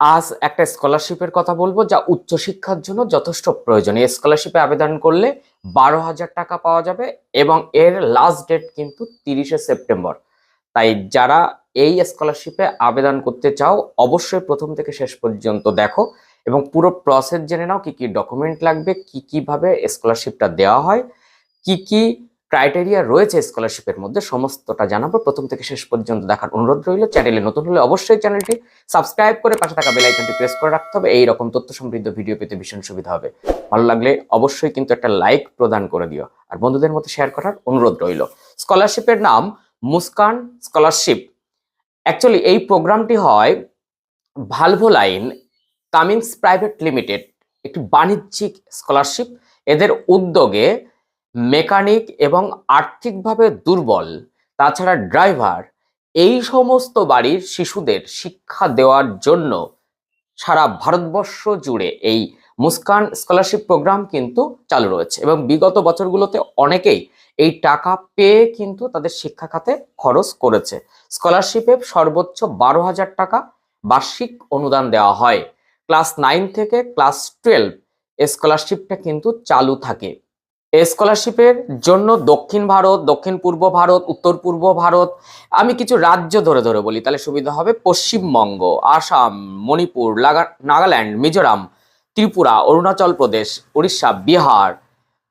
আজ একটা স্কলারশিপের কথা বলব যা উচ্চশিক্ষার জন্য যথেষ্ট প্রয়োজন। এই স্কলারশিপে আবেদন করলে বারো হাজার টাকা পাওয়া যাবে এবং এর লাস্ট ডেট কিন্তু তিরিশে সেপ্টেম্বর। তাই যারা এই স্কলারশিপে আবেদন করতে চাও, অবশ্যই প্রথম থেকে শেষ পর্যন্ত দেখো এবং পুরো প্রসেস জেনে নাও কি কি ডকুমেন্ট লাগবে, কি কীভাবে স্কলারশিপটা দেওয়া হয়, কি কি ক্রাইটেরিয়া রয়েছে স্কলারশিপের মধ্যে, সমস্তটা জানাব। প্রথম থেকে শেষ পর্যন্ত দেখার অনুরোধ রইল। চ্যানেলে নতুন হলে অবশ্যই চ্যানেলটি সাবস্ক্রাইব করে পাশে থাকা বেল আইকনটি প্রেস করে রাখতে হবে। এই রকম তথ্য সমৃদ্ধ ভিডিও পেতে ভীষণ সুবিধা হবে। ভালো লাগলে অবশ্যই কিন্তু একটা লাইক প্রদান করে দিও। আর বন্ধুদের মধ্যে শেয়ার করার অনুরোধ রইল। স্কলারশিপের নাম মুস্কান স্কলারশিপ অ্যাকচুয়ালি এই প্রোগ্রামটি হয় Valvoline Cummins private limited, একটি বাণিজ্যিক স্কলারশিপ এদের উদ্যোগে মেকানিক এবং আর্থিকভাবে দুর্বল, তাছাড়া ড্রাইভার, এই সমস্ত বাড়ির শিশুদের শিক্ষা দেওয়ার জন্য সারা ভারতবর্ষ জুড়ে এই মুস্কান স্কলারশিপ প্রোগ্রাম কিন্তু চালু রয়েছে এবং বিগত বছরগুলোতে অনেকেই এই টাকা পেয়ে কিন্তু তাদের শিক্ষা খাতে খরচ করেছে। স্কলারশিপে সর্বোচ্চ বারো হাজার টাকা বার্ষিক অনুদান দেওয়া হয়। ক্লাস নাইন থেকে ক্লাস টুয়েলভ স্কলারশিপটা কিন্তু চালু থাকে। স্কলারশিপের জন্য দক্ষিণ ভারত, দক্ষিণ পূর্ব ভারত, উত্তর পূর্ব ভারত, আমি কিছু রাজ্য ধরে ধরে বলি, তাহলে সুবিধা হবে পশ্চিমবঙ্গ, আসাম, মণিপুর নাগাল্যান্ড, মিজোরাম, ত্রিপুরা, অরুণাচল প্রদেশ, উড়িষ্যা, বিহার,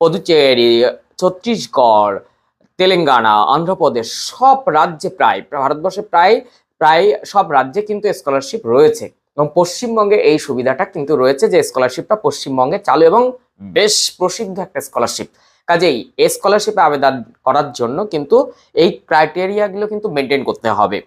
পদুচেরি, ছত্তিশগড়, তেলেঙ্গানা, অন্ধ্রপ্রদেশ, সব রাজ্যে প্রায়, ভারতবর্ষে প্রায় প্রায় সব রাজ্যে কিন্তু স্কলারশিপ রয়েছে। এবং পশ্চিমবঙ্গে এই সুবিধাটা কিন্তু রয়েছে যে স্কলারশিপটা পশ্চিমবঙ্গে চালু এবং বেশ প্রসিদ্ধ একটা স্কলারশিপ কাজেই এই স্কলারশিপে আবেদন করার জন্য কিন্তু এই ক্রাইটেরিয়াগুলো কিন্তু মেনটেন করতে হবে।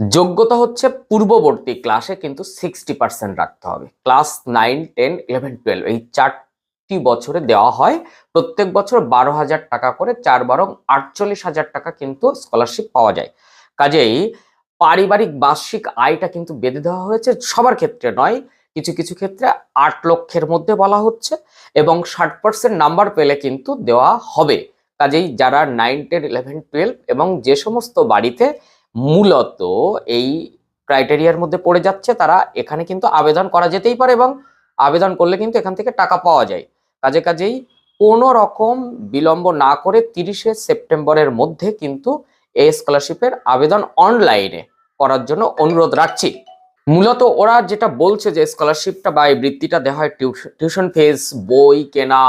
যোগ্যতা হচ্ছে পূর্ববর্তী ক্লাসে কিন্তু সিক্সটি পার্সেন্ট রাখতে হবে। Class nine ten eleven twelve এই চারটি বছরে দেওয়া হয়। প্রত্যেক বছর বারো হাজার টাকা করে চার বারং আটচল্লিশ হাজার টাকা কিন্তু স্কলারশিপ পাওয়া যায়। কাজেই পারিবারিক বার্ষিক আয়টা কিন্তু বেঁধে দেওয়া হয়েছে। সবার ক্ষেত্রে নয় কিছু কিছু ক্ষেত্রে আট লক্ষের মধ্যে বলা হচ্ছে এবং ষাট পার্সেন্ট নাম্বার পেলে কিন্তু দেওয়া হবে। কাজেই যারা নাইন টেন ইলেভেন টুয়েলভ এবং যে সমস্ত বাড়িতে মূলত এই ক্রাইটেরিয়ার মধ্যে পড়ে যাচ্ছে, তারা এখানে কিন্তু আবেদন করা যেতেই পারে এবং আবেদন করলে কিন্তু এখান থেকে টাকা পাওয়া যায়। কাজে কাজেই কোনো রকম বিলম্ব না করে তিরিশে সেপ্টেম্বরের মধ্যে কিন্তু এই স্কলারশিপের আবেদন অনলাইনে করার জন্য অনুরোধ রাখছি। মূলত ওরা যেটা বলছে যে স্কলারশিপটা বা এই বৃত্তিটা দেওয়া হয় টিউশন ফিস বই কেনা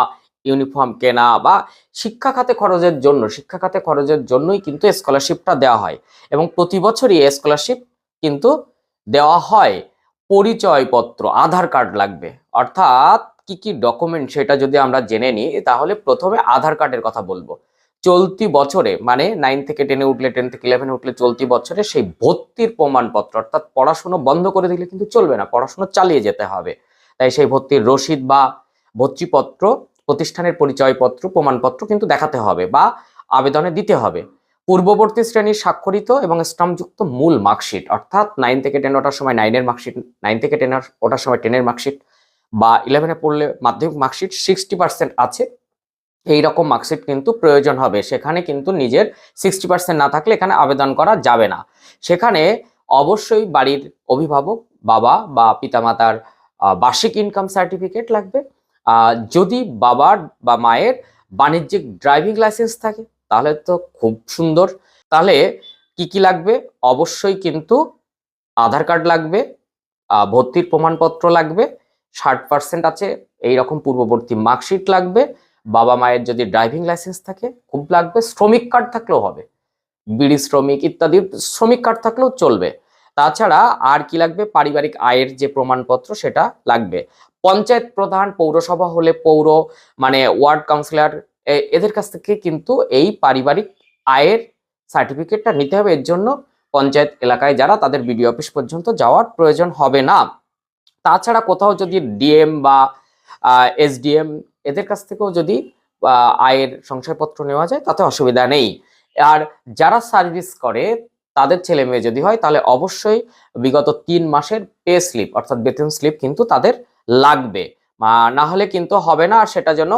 ইউনিফর্ম কেনা বা শিক্ষা খাতে খরচের জন্য, শিক্ষা খাতে খরচের জন্যই কিন্তু স্কলারশিপটা দেওয়া হয়। এবং প্রতি বছরই স্কলারশিপ কিন্তু দেওয়া হয়। পরিচয়পত্র, আধার কার্ড লাগবে। অর্থাৎ কি কি ডকুমেন্ট সেটা যদি আমরা জেনে নিই, তাহলে প্রথমে আধার কার্ডের কথা বলব। চলতি বছরে মানে নাইন থেকে টেনে উঠলে টেন থেকে ইলেভেন উঠলে চলতি বছরে সেই ভর্তির প্রমাণপত্র, অর্থাৎ পড়াশুনো বন্ধ করে দিলে কিন্তু চলবে না, পড়াশুনো চালিয়ে যেতে হবে। তাই সেই ভর্তির রসিদ বা ভর্তিপত্র, প্রতিষ্ঠানের পরিচয়পত্র, প্রমাণপত্র কিন্তু দেখাতে হবে বা আবেদনে দিতে হবে। পূর্ববর্তী শ্রেণির স্বাক্ষরিত এবং স্টাম্পযুক্ত মূল মার্কশিট, অর্থাৎ নাইন থেকে টেন ওঠার সময় নাইনের মার্কশিট নাইন থেকে টেন ওঠার সময় টেনের মার্কশিট বা ইলেভেনে পড়লে মাধ্যমিক মার্কশিট সিক্সটি পার্সেন্ট আছে এই রকম মার্কশিট কিন্তু প্রয়োজন হবে। সেখানে কিন্তু নিজের সিক্সটি পার্সেন্ট না থাকলে এখানে আবেদন করা যাবে না। সেখানে অবশ্যই বাড়ির অভিভাবক, বাবা বা পিতামাতার বার্ষিক ইনকাম সার্টিফিকেট লাগবে। যদি বাবার বা মায়ের বাণিজ্যিক ড্রাইভিং লাইসেন্স থাকে, তাহলে তো খুব সুন্দর। তাহলে কি কি লাগবে? অবশ্যই কিন্তু আধার কার্ড লাগবে ভর্তির প্রমাণপত্র লাগবে, ষাট পার্সেন্ট আছে এই রকম পূর্ববর্তী মার্কশিট লাগবে। বাবা মায়ের যদি ড্রাইভিং লাইসেন্স থাকে, খুব লাগবে, শ্রমিক কার্ড থাকলেও হবে। বিড়ি শ্রমিক ইত্যাদি শ্রমিক কার্ড থাকলেও চলবে। তাছাড়া আর কি লাগবে? পারিবারিক আয়ের যে প্রমাণপত্র, সেটা লাগবে। পঞ্চায়েত প্রধান পৌরসভা হলে পৌর মানে ওয়ার্ড কাউন্সিলর এদের কাছ থেকে কিন্তু এই পারিবারিক আয়ের সার্টিফিকেটটা নিতে হবে। এর জন্য পঞ্চায়েত এলাকায় যারা, তাদের বিডিও অফিস পর্যন্ত যাওয়ার প্রয়োজন হবে না। তাছাড়া কোথাও যদি ডিএম বা এসডিএম এদের কাছ থেকেও যদি আয়ের সংশয়পত্র নেওয়া যায়, তাতে অসুবিধা নেই। আর যারা সার্ভিস করে, তাদের ছেলে মেয়ে যদি হয়, তাহলে অবশ্যই বিগত তিন মাসের পে স্লিপ অর্থাৎ বেতন স্লিপ কিন্তু তাদের লাগবে। না হলে কিন্তু হবে না, আর সেটা যেন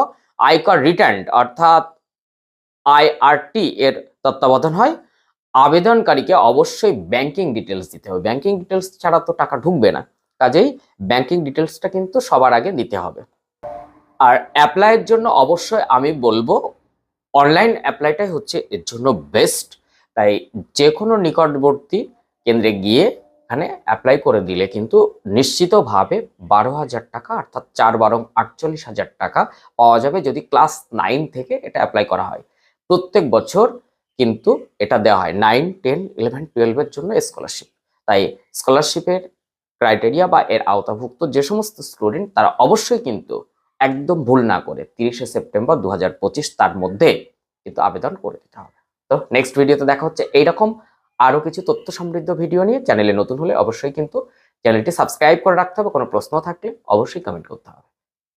আয়কর রিটার্ন অর্থাৎ আইআরটি এর তত্ত্বাবধান হয়। আবেদনকারীকে অবশ্যই ব্যাংকিং ডিটেলস দিতে হবে। ব্যাংকিং ডিটেলস ছাড়া তো টাকা ঢুকবে না। কাজেই ব্যাংকিং ডিটেলসটা কিন্তু সবার আগে দিতে হবে। আর অ্যাপ্লাইয়ের জন্য অবশ্যই আমি বলব অনলাইন অ্যাপ্লাইটাই হচ্ছে এর জন্য বেস্ট তাই যে কোনো নিকটবর্তী কেন্দ্রে গিয়ে এখানে অ্যাপ্লাই করে দিলে কিন্তু নিশ্চিতভাবে বারো হাজার টাকা অর্থাৎ চার বারং আটচল্লিশ হাজার টাকা পাওয়া যাবে যদি ক্লাস নাইন থেকে এটা অ্যাপ্লাই করা হয়। প্রত্যেক বছর কিন্তু এটা দেওয়া হয় নাইন টেন ইলেভেন টুয়েলভের জন্য স্কলারশিপ তাই স্কলারশিপের ক্রাইটেরিয়া বা এর আওতাভুক্ত যে সমস্ত স্টুডেন্ট তারা অবশ্যই কিন্তু একদম ভুল না করে তিরিশে সেপ্টেম্বর দু হাজার পঁচিশ তার মধ্যে কিন্তু আবেদন করে দিতে হবে। তো নেক্সট ভিডিওতে দেখা হচ্ছে এইরকম আরও কিছু তথ্য সমৃদ্ধ ভিডিও নিয়ে। চ্যানেলে নতুন হলে অবশ্যই কিন্তু চ্যানেলটি সাবস্ক্রাইব করে রাখতে হবে। কোনো প্রশ্ন থাকলে অবশ্যই কমেন্ট করতে হবে।